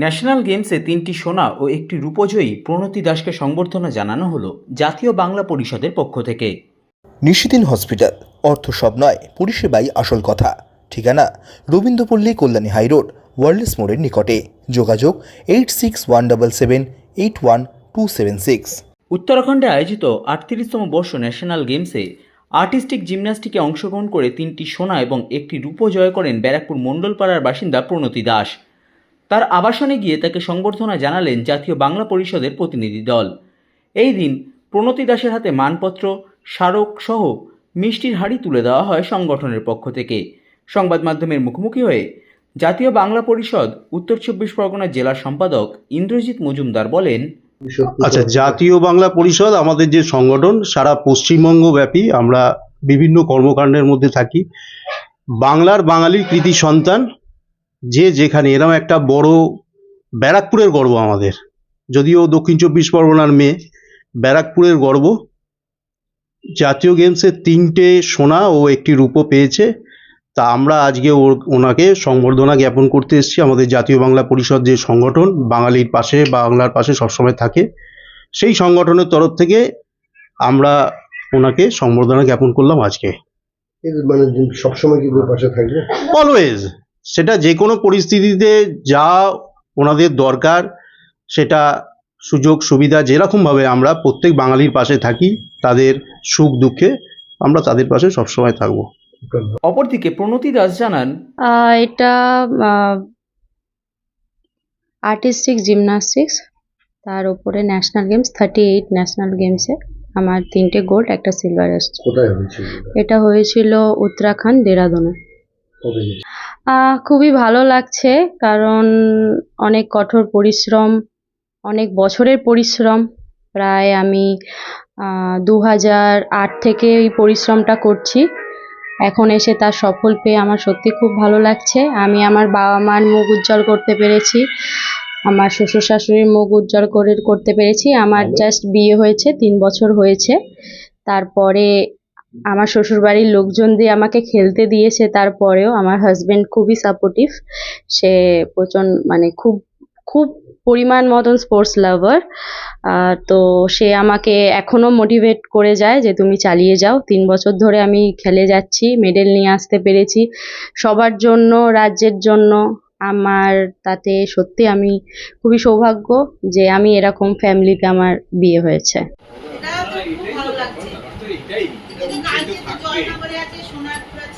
National গেমসে তিনটি সোনা ও একটি রূপজয়ী প্রণতি দাসকে সংবর্ধনা জানানো হলো জাতীয় বাংলা পরিষদের পক্ষ থেকে। নিশিদিন হসপিটাল অর্থ সব নয় পরিষেবাই আসল কথা। ঠিকানা রবীন্দ্রপল্লী কল্যাণী হাইরোড ওয়ার্ল্ডস মোড়ের নিকটে। যোগাযোগ eight six one double seven eight one two seven six উত্তরাখণ্ডে আয়োজিত আটত্রিশতম বর্ষ ন্যাশনাল গেমসে আর্টিস্টিক জিমন্যাস্টিকে অংশগ্রহণ করে তিনটি সোনা এবং একটি রূপো জয় করেন ব্যারাকপুর মণ্ডলপাড়ার বাসিন্দা প্রণতি দাস। তার আবাসনে গিয়ে তাকে সংবর্ধনা জানালেন জাতীয় বাংলা পরিষদের প্রতিনিধি দল। এই দিন প্রণতি দাসের হাতে মানপত্র, স্মারক সহ মিষ্টির হাড়ি তুলে দেওয়া হয় সংগঠনের পক্ষ থেকে। সংবাদ মাধ্যমের মুখোমুখি হয়ে জাতীয় বাংলা পরিষদ উত্তর চব্বিশ পরগনা জেলার সম্পাদক ইন্দ্রজিৎ মজুমদার বলেন আচ্ছা জাতীয় বাংলা পরিষদ আমাদের যে সংগঠন, সারা পশ্চিমবঙ্গ ব্যাপী আমরা বিভিন্ন কর্মকাণ্ডের মধ্যে থাকি। বাংলার বাঙালির কৃতি সন্তান যে যেখানে এরকম একটা বড় ব্যারাকপুরের গর্ব আমাদের। যদিও দক্ষিণ চব্বিশ পরগনার মেয়ে ব্যারাকপুরের গর্ব। জাতীয় গেমসে তিনটে সোনা ও একটি রূপো পেয়েছে। তা আমরা আজকে ওর ওনাকে সংবর্ধনা জ্ঞাপন করতে এসেছি। আমাদের জাতীয় বাংলা পরিষদ যে সংগঠন বাঙালির পাশে বাংলার পাশে সবসময় থাকে সেই সংগঠনের তরফ থেকে আমরা ওনাকে সংবর্ধনা জ্ঞাপন করলাম আজকে। মানে সবসময় কি পাশে থাকবে? অলওয়েজ সেটা যে কোনো পরিস্থিতিতে যা ওনাদের দরকার সেটা সুযোগ সুবিধা যেরকমভাবে আমরা প্রত্যেক বাঙালির পাশে থাকি তাদের সুখ দুঃখে আমরা তাদের পাশে সবসময় থাকব। অপরদিকে প্রণতি দাস জানান আহ, এটা আর্টিস্টিক জিমনাস্টিক্স তার উপরে national games thirty eight national গেমসে আমার তিনটে গোল্ড একটা সিলভার এসছে। এটা হয়েছিল উত্তরাখণ্ড দেরাদুনে। খুবই ভালো লাগছে কারণ অনেক কঠোর পরিশ্রম অনেক বছরের পরিশ্রম। প্রায় আমি দু হাজার আট থেকে এই পরিশ্রমটা করছি। এখন এসে তার সফল পেয়ে আমার সত্যি খুব ভালো লাগছে। আমি আমার বাবা মার মুখ উজ্জ্বল করতে পেরেছি। আমার শ্বশুর শাশুড়ির মুখ উজ্জ্বল করে করতে পেরেছি। আমার জাস্ট বিয়ে হয়েছে তিন বছর হয়েছে। তারপরে আমার শ্বশুরবাড়ির লোকজন দিয়ে আমাকে খেলতে দিয়েছে, তারপরেও আমার হাজবেন্ড খুবই সাপোর্টিভ সে প্রচণ্ড মানে খুব খুব পরিমাণ মতন স্পোর্টস লাভার তো সে আমাকে এখনও মোটিভেট করে যায় যে তুমি চালিয়ে যাও। তিন বছর ধরে আমি খেলে যাচ্ছি মেডেল নিয়ে আসতে পেরেছি। সবার জন্য, রাজ্যের জন্য আমার তাতে সত্যি আমি খুবই সৌভাগ্য যে আমি এরকম ফ্যামিলিতে আমার বিয়ে হয়েছে এটা তো খুব ভালো লাগছে এদিন কালকে তো জয়নগরে আছে